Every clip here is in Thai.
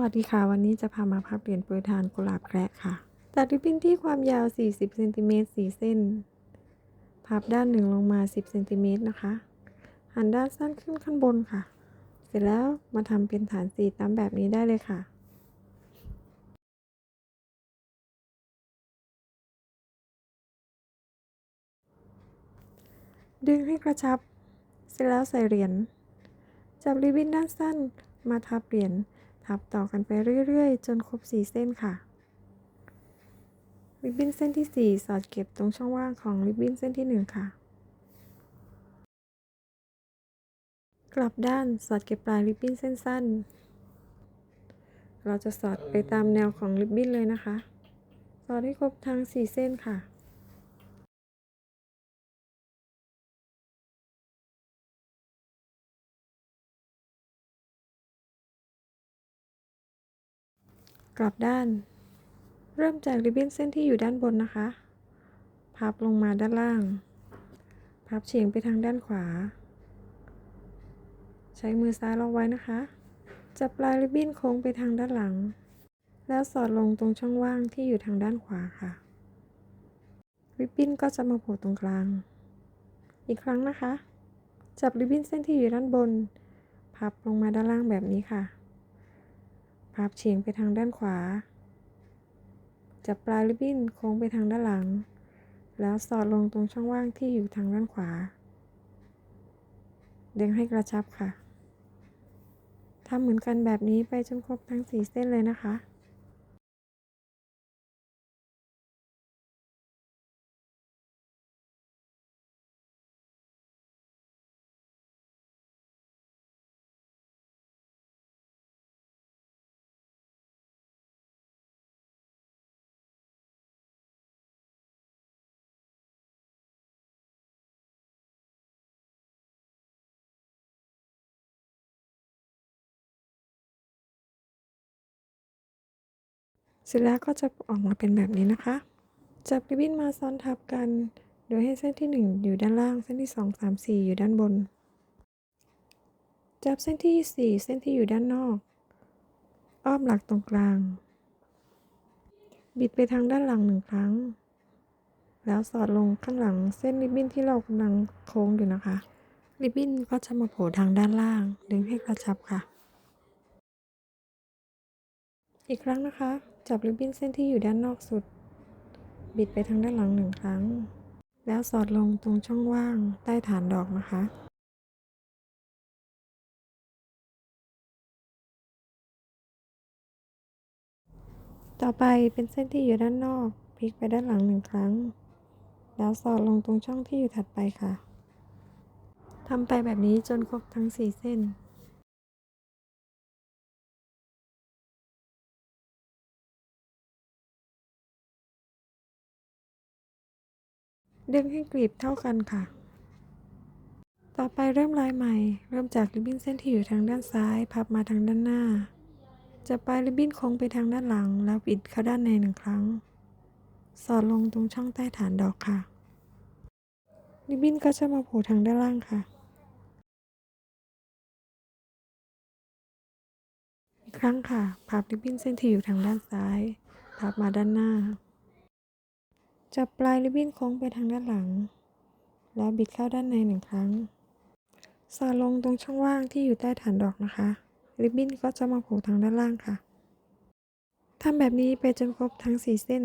วัสดีค่ะ วันนี้จะพามาพับเหรียญโปรยทานกุหลาบแคระค่ะ ตัดริบบิ้นที่ความยาว 40เซนติเมตร4เส้น พับด้านหนึ่งลงมา 10เซนติเมตรนะคะ หันด้านสั้นขึ้นข้างบนค่ะ เสร็จแล้วมาทำเป็นฐานสี่ตามแบบนี้ได้เลยค่ะดึงให้กระชับ เสร็จแล้วใส่เหรียญ จับริบบิ้นด้านสั้นมาทับเหรียญ ทับต่อกันไปเรื่อยๆ จนครบ 4 เส้นค่ะริบบิ้นเส้นที่ 4 สอดเก็บตรงช่องว่างของริบบิ้นเส้นที่ 1 ค่ะ กลับด้านสอดเก็บปลายริบบิ้นเส้นสั้น เราจะสอดไปตามแนวของริบบิ้นเลยนะคะ สอดให้ครบทั้ง 4 เส้นค่ะ กลับด้าน เริ่มจากริบบิ้นเส้นที่อยู่ด้านบนนะคะ พับลงมาด้านล่าง พับเฉียงไปทางด้านขวา ใช้มือซ้ายล็อกไว้นะคะ จับปลายริบบิ้นโค้งไปทางด้านหลัง แล้วสอดลงตรงช่องว่างที่อยู่ทางด้านขวาค่ะ ริบบิ้นก็จะมาโผล่ตรงกลาง อีกครั้งนะคะ จับริบบิ้นเส้นที่อยู่ด้านบน พับลงมาด้านล่างแบบนี้ค่ะ พับเฉียงไปทางด้านขวา จับปลายริบบิ้นโค้งไปทางด้านหลัง แล้วสอดลงตรงช่องว่างที่อยู่ทางด้านขวา ดึงให้กระชับค่ะทำเหมือนกันแบบนี้ไปจนครบทั้ง 4 เส้นเลยนะคะ เสร็จแล้วก็จะออกมาเป็นแบบนี้นะคะ จับริบบิ้นมาซ้อนทับกัน โดยให้เส้นที่ 1 อยู่ด้านล่าง เส้นที่ 2 3 4 อยู่ด้านบน จับเส้นที่ 4 เส้นที่อยู่ด้านนอก อ้อมหลักตรงกลาง บิดไปทางด้านหลังหนึ่งครั้ง แล้วสอดลงข้างหลังเส้นริบบิ้นที่เรากำลังโค้งอยู่นะคะ ริบบิ้นก็จะมาโผล่ทางด้านล่าง ดึงให้กระชับค่ะ อีกครั้งนะคะ จับริบบิ้นเส้นที่อยู่ด้านนอกสุด บิดไปทางด้านหลังหนึ่งครั้ง แล้วสอดลงตรงช่องว่างใต้ฐานดอกนะคะต่อไปเป็นเส้นที่อยู่ด้านนอกพลิกไปด้านหลังหนึ่งครั้ง แล้วสอดลงตรงช่องที่อยู่ถัดไปค่ะทำไปแบบนี้จนครบทั้ง 4 เส้น ดึงให้กลีบเท่ากันค่ะ ต่อไปเริ่มลายใหม่ เริ่มจากริบบิ้นเส้นที่อยู่ทางด้านซ้าย พับมาทางด้านหน้า จะปลายริบบิ้นโค้งไปทางด้านหลัง แล้วบิดเข้าด้านในหนึ่งครั้ง สอดลงตรงช่องใต้ฐานดอกค่ะ ริบบิ้นก็จะมาผล่ทางด้านล่างค่ะ อีกครั้งค่ะ พับริบบิ้นเส้นที่อยู่ทางด้านซ้าย พับมาด้านหน้า จับปลายริบบิ้นโค้งไปทางด้านหลัง แล้วบิดเข้าด้านในหนึ่งครั้ง สอดลงตรงช่องว่างที่อยู่ใต้ฐานดอกนะคะ ริบบิ้นก็จะมาโผล่ทางด้านล่างค่ะทำแบบนี้ไปจนครบทั้ง 4 เส้น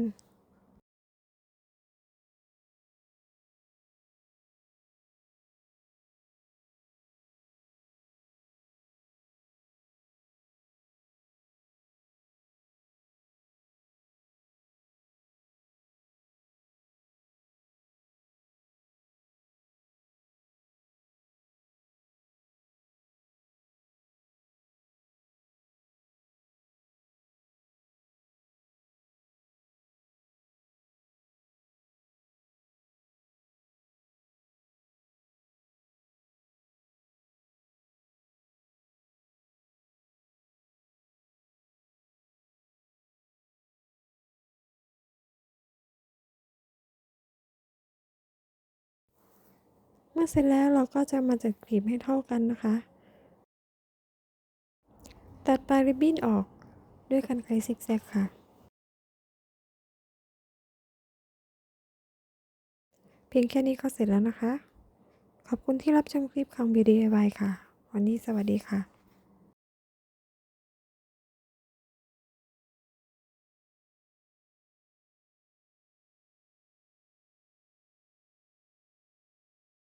มื่อเสร็จแล้วเราก็จะมาจัดกลีบให้เท่ากันนะคะ ตัดปลายริบบิ้นออกด้วยกรรไกรซิกแซกค่ะ เพียงแค่นี้ก็เสร็จแล้วนะคะ ขอบคุณที่รับชมคลิปของ BDIY ค่ะ วันนี้สวัสดีค่ะ